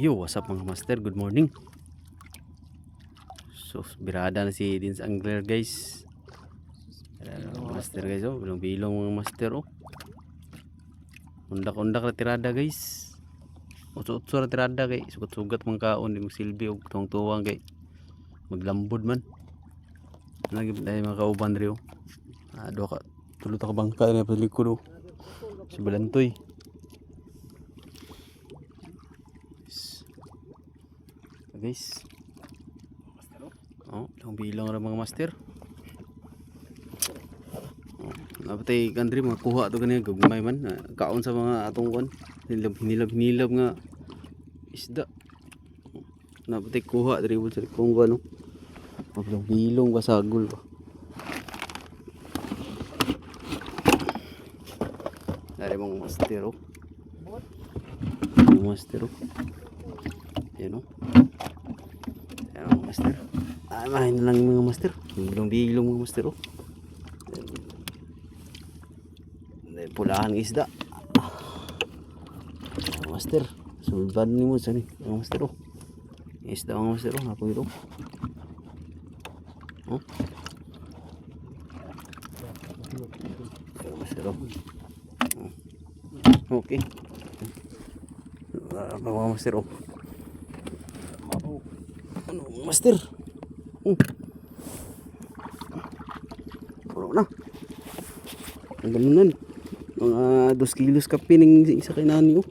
Yo, what's up mga master? Good morning. So, birada na si Dins Angler guys. Na mga master guys oh. Bilong bilong mga master oh. Undak-undak na tirada guys. Utso-utso na tirada kay sugat-sugat mga kaon di silbi og tuwang-tuwang kay maglambod man. Lagi tayo mga kauban rin oh. Ah, duha ka tulo ta ka bangka na pa likod oh. Si Balantoy. Guys. Oh, lang bilang ra mga master. Oh, napatay country mga kuha to kanina gagmay man Ah, kaon sa mga atong kon hinilab hinilab hinilab nga isda. Napatay kuha diri sa kung ano. Paglang bilong basagol ba. Dari mga master oh. Mga master oh. Yan oh. Master. Ah, mahin na lang mga master. Bilong-bilong mga master oh. Pulahan isda. Mga master. Sulban ni mo sa ni. Mga master oh. Isda mga master oh. Ako ito. Oh. Mga master oh. Okay. Ah, mga master oh. Ano, master? Oh. Puro na. Ang gamunan. Mga 2 kilos kape ng isa kay nani oh.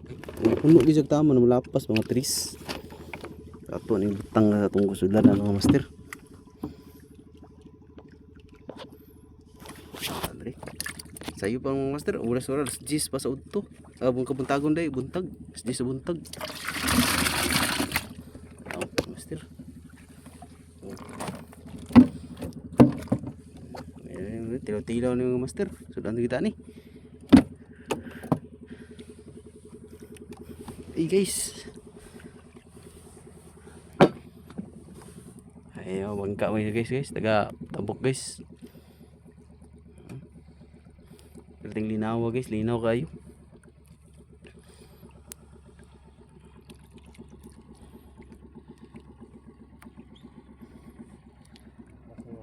Puno di siya tama na malapas mga tris. Ato ning butang sa atong kusudan na master. Andre. Sayo pa mga master, oras oras 10 pa sa udto. Abong kabuntagon day, buntag. 10 sa buntag. Oh, master. Eh, tilaw-tilaw ni mga master. Sudan kita ni. Hey guys. Ayo, bangka mo guys guys. Taga tabok guys. Perting linaw guys, linaw kayo.